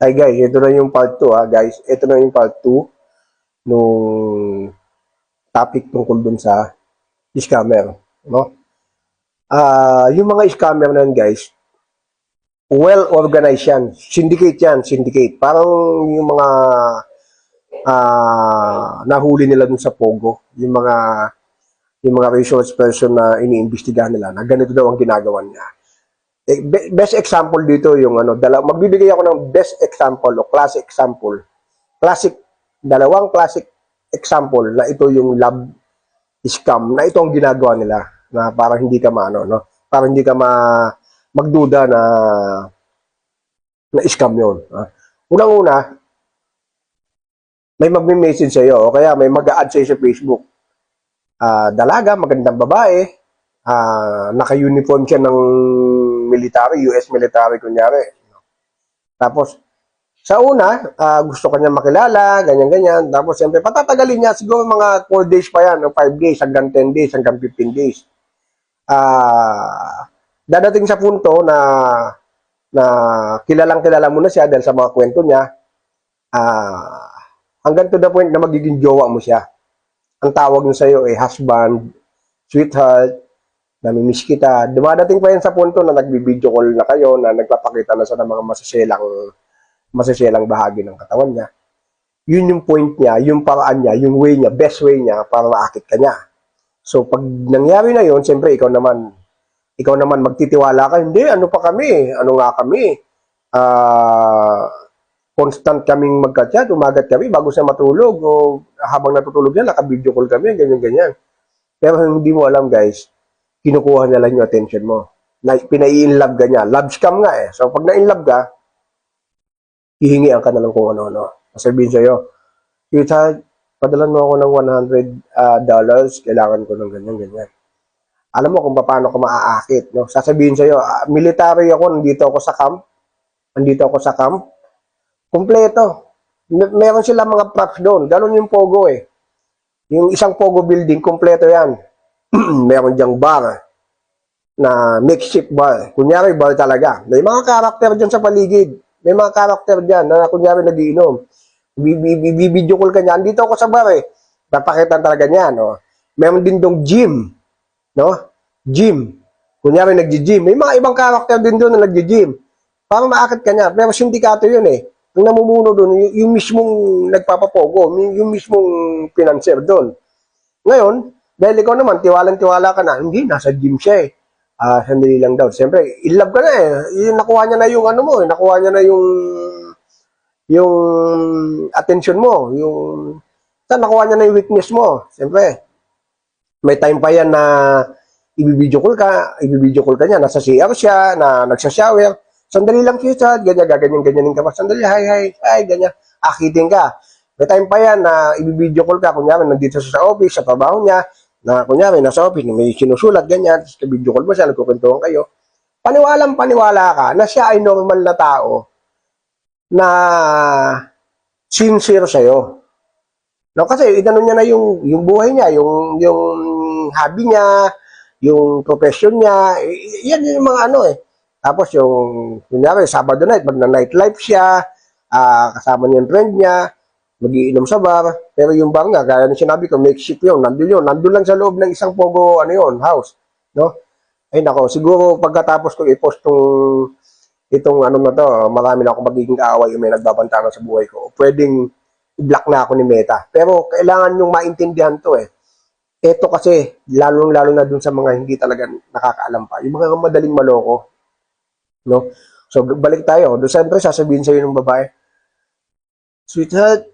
Ay guys, ito na yung part 2 ha guys. Ito na yung part 2 nung topic tungkol dun sa scammer. No? Ah, yung mga scammer na guys, well organized yan. Syndicate yan, syndicate. Parang yung mga ah nahuli nila dun sa Pogo, yung mga yung mga resource person na iniimbestigahan nila na ganito daw ang ginagawa niya. Eh, be- best example dito yung ano, dala, magbibigay ako ng best example o classic example. Classic, dalawang classic example na ito yung lab scam na ito ang ginagawa nila na para hindi ka maano, no? Para hindi ka ma magduda na na scam yun. ah. Unang-una, may magme-message sa'yo o kaya may mag-a-add sa'yo sa Facebook. Ah, dalaga, magandang babae, ah, naka-uniform siya ng military, US military kunyari. Tapos, sa una, ah, gusto kanya makilala, ganyan-ganyan. Tapos, siyempre, patatagalin niya. Siguro mga 4 days pa yan, o 5 days, hanggang 10 days, hanggang 15 days. Ah, dadating sa punto na na kilalang kilala mo na siya dahil sa mga kwento niya, ah, hanggang to the point na magiging jowa mo siya. Ang tawag niya sa'yo ay husband, sweetheart, namimiss kita. Dumadating pa yan sa punto na nagbibideo call na kayo, na nagpapakita na sa mga masaselang, masaselang bahagi ng katawan niya. Yun yung point niya, yung paraan niya, yung way niya, best way niya para maakit ka niya. So, pag nangyari na yun, siyempre, ikaw naman, ikaw naman magtitiwala ka, hindi, ano pa kami, ano nga kami, ah, constant kaming magka-chat, umagat kami bago siya matulog, o habang natutulog niya, naka-video call kami, ganyan-ganyan. Pero hindi mo alam, guys, kinukuha niya lang yung attention mo. Na, pinai-inlove ka niya. Love scam nga eh. So, pag na-inlove ka, hihingian ka na lang kung ano-ano. Sasabihin sa'yo, Sweetheart, padalan mo ako ng 100 ah, dollars, kailangan ko ng ganyan-ganyan alam mo kung paano ka maaakit. No? Sasabihin sa'yo, ah, military ako, nandito ako sa camp. Nandito ako sa camp. Kompleto. Mer- meron sila mga props doon. Ganon yung Pogo eh. Yung isang Pogo building, kompleto yan. meron diyang bar na makeshift bar. Kunyari, bar talaga. May mga karakter dyan sa paligid. May mga karakter dyan na kunyari nagiinom. Bibidyo call ka niya. Andito ako sa bar eh. Papakitan talaga niya. No? Meron din dong gym no? Gym. Kunyari nagji-gym. May mga ibang karakter din doon na nagji-gym. Para maakit ka niya. Pero sindikato yun eh. Ang namumuno doon, yung, mismong nagpapapogo, yung, yung mismong financier doon. Ngayon, dahil ikaw naman, tiwalang-tiwala ka na, hindi, nasa gym siya eh. Ah, sandali lang daw. Siyempre, in love ka na eh. Yung, nakuha niya na yung ano mo, eh. nakuha niya na yung yung attention mo, yung sa nakuha niya na yung weakness mo. Siyempre, may time pa yan na ibibideo call ka, ibibideo call ka niya, nasa CR siya, na nagsashower, sandali lang siya, ganyan, gaganyan, ganyanin ka pa, sandali, hi, hi, hi, ganyan, akitin ka. May time pa yan na ibibideo call ka, kunyari, nandito siya sa office, sa trabaho niya, na kunyari, nasa office, may sinusulat, ganyan, tapos video call mo siya, nagkukwentuhan kayo. Paniwalang paniwala ka na siya ay normal na tao na sincere sa'yo. No, kasi inano niya na yung yung buhay niya, yung yung hobby niya, yung profession niya, yan yung mga ano eh. Tapos yung kunyari Sabado night, mag na nightlife siya, ah, kasama niya yung friend niya, magiinom sa bar, pero yung bar nga, gaya ng sinabi ko, makeshift yun, nandun yun, nandun lang sa loob ng isang pogo, ano yun, house, no? Ay nako, siguro pagkatapos ko i-post tong itong ano na to, marami na ako magiging kaaway yung may nagbabantangan sa buhay ko. Pwedeng i-block na ako ni Meta. Pero kailangan yung maintindihan to eh. Ito kasi, lalong-lalo na dun sa mga hindi talaga nakakaalam pa. Yung mga madaling maloko. No? So, balik tayo. Doon siyempre, sasabihin sa'yo ng babae, Sweetheart,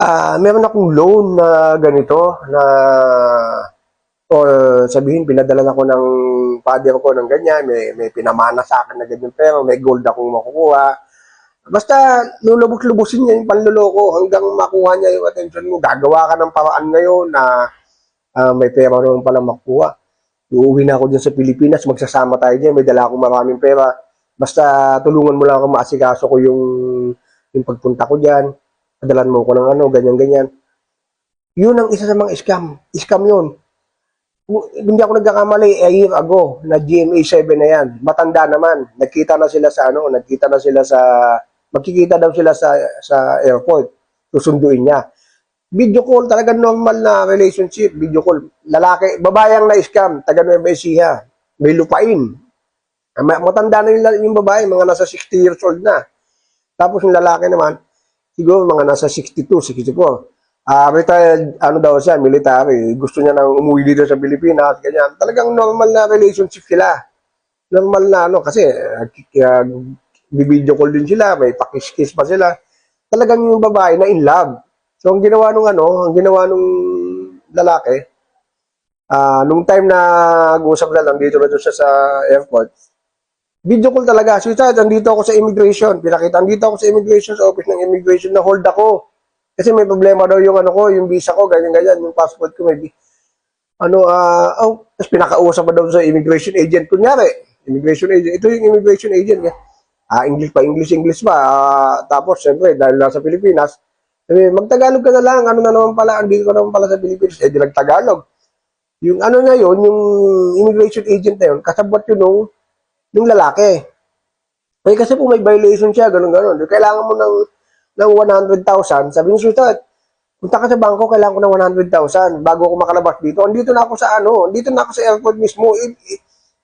ah meron akong loan na ganito, na or sabihin, pinadala ako ng father ko ng ganyan, may, may pinamana sa akin na ganyan pero may gold akong makukuha. Basta lulubos-lubusin niya yung panluloko hanggang makuha niya yung attention mo. Gagawa ka ng paraan ngayon na ah, may pera naman pala makuha. Uuwi na ako dyan sa Pilipinas, magsasama tayo dyan, may dala akong maraming pera. Basta tulungan mo lang ako maasikaso ko yung, yung pagpunta ko dyan. Padalan mo ko ng ano, ganyan-ganyan. Yun ang isa sa mga scam. Scam yun hindi ako nagkakamali a year ago na GMA 7 na yan. Matanda naman. Nagkita na sila sa ano, nagkita na sila sa Magkikita daw sila sa sa airport. Susunduin niya. Video call, talaga normal na relationship. Video call. Lalaki, babayang na-scam, taga Nueva Ecija. May lupain. Ma- Matanda na yung, yung babae, mga nasa 60 years old na. Tapos yung lalaki naman, siguro mga nasa 62, 64. Ah, retired, ano daw siya, military. Gusto niya nang umuwi dito sa Pilipinas, ganyan. Talagang normal na relationship sila. Normal na ano, kasi uh, uh, bibideo call din sila, may pakis-kiss pa sila. Talagang yung babae na in love. So, ang ginawa nung ano, ang ginawa nung lalaki, ah, nung time na nag-usap na lang dito na siya sa airport, video call talaga. Sweetheart, andito ako sa immigration. Pinakita, andito ako sa immigration, sa office ng immigration na hold ako. Kasi may problema daw yung ano ko, yung visa ko, ganyan-ganyan, yung passport ko may bi- ano, ah, oh, tapos pinakausap pa daw sa immigration agent. Kunyari, immigration agent, ito yung immigration agent. eh. Ah, English pa, English, English pa. Ah, tapos, syempre, dahil nasa Pilipinas, sabi, magtagalog ka na lang, ano na naman pala, andito ka naman pala sa Pilipinas, eh, di nagtagalog. Yung ano na yun, yung immigration agent na yun, kasabot yun nung, nung lalaki. Eh, kasi kung may violation siya, ganun-ganun. Kailangan mo ng, ng 100,000. Sabi niya, sweetheart, punta ka sa bangko, kailangan ko ng 100,000 bago ako makalabas dito. Andito na ako sa ano, andito na ako sa airport mismo. I, i,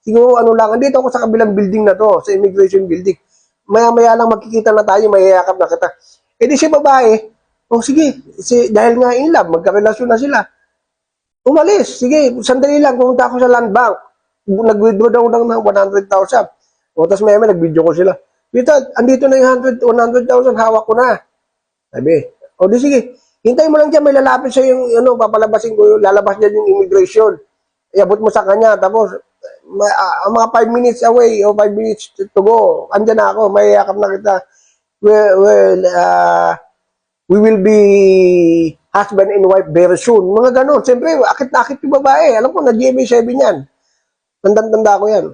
siguro ano lang, andito ako sa kabilang building na to, sa immigration building. Maya-maya lang magkikita na tayo, mayayakap na kita. Eh di si babae, oh sige, si, dahil nga in love, magkarelasyon na sila. Umalis, sige, sandali lang, pumunta ako sa land bank. Nag-withdraw daw ng 100,000. O, tapos may may nag-video ko sila. Dito, andito na yung 100 100,000, hawak ko na. Sabi, o di sige, hintay mo lang dyan, may lalapit sa yung, ano, papalabasin ko, lalabas niya yung immigration. Iabot mo sa kanya, tapos, ma, ah, mga 5 minutes away, o 5 minutes to, go, andyan na ako, may yakap na kita. Well, well ah, we will be husband and wife very soon. Mga ganon. Siyempre, akit na akit yung babae. Alam ko, nag-GMA7 yan. Tandang-tanda ko yan.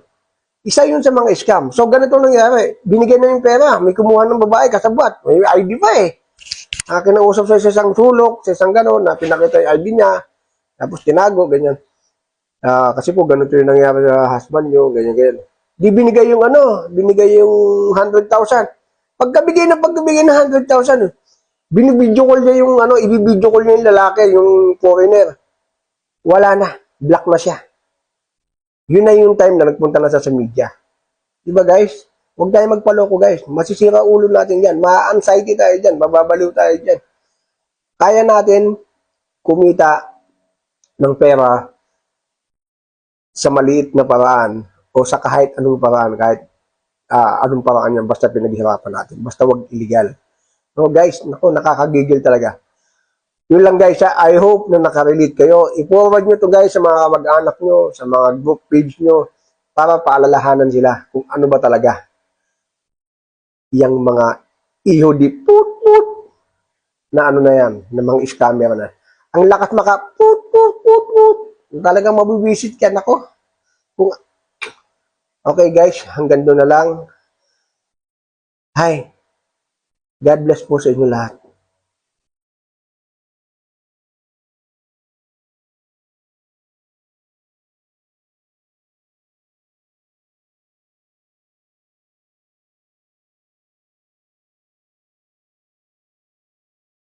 Isa yun sa mga scam. So, ganito nangyari. Binigay na yung pera. May kumuha ng babae, kasabwat. May ID pa eh. Ah, kinausap sa isang sulok, sa isang ganon, na pinakita yung ID niya. Tapos tinago, ganyan. Ah, kasi po, ganito yung nangyari sa husband nyo, ganyan, ganyan. Di binigay yung ano, binigay yung 100,000. Pagkabigay na pagkabigay ng 100,000, binibidyo call niya yung ano, ibibidyo call niya yung lalaki, yung foreigner. Wala na. Black na siya. Yun na yung time na nagpunta na sa media. Diba guys? Huwag tayo magpaloko guys. Masisira ulo natin yan. Ma-anxiety tayo dyan. Mababaliw tayo dyan. Kaya natin kumita ng pera sa maliit na paraan o sa kahit anong paraan, kahit ah, anong paraan yan, basta pinaghirapan natin. Basta wag illegal. So guys, nako, nakakagigil talaga. Yun lang guys. I hope na nakarelate kayo. I-forward nyo to guys sa mga mag-anak nyo, sa mga group page nyo, para paalalahanan sila kung ano ba talaga yung mga iho di put put na ano na yan, na mga scammer na. Ang lakas maka put put put put. Talagang mabibisit ka nako. Kung Okay guys, hanggang doon na lang. Hi. God bless po sa inyo lahat.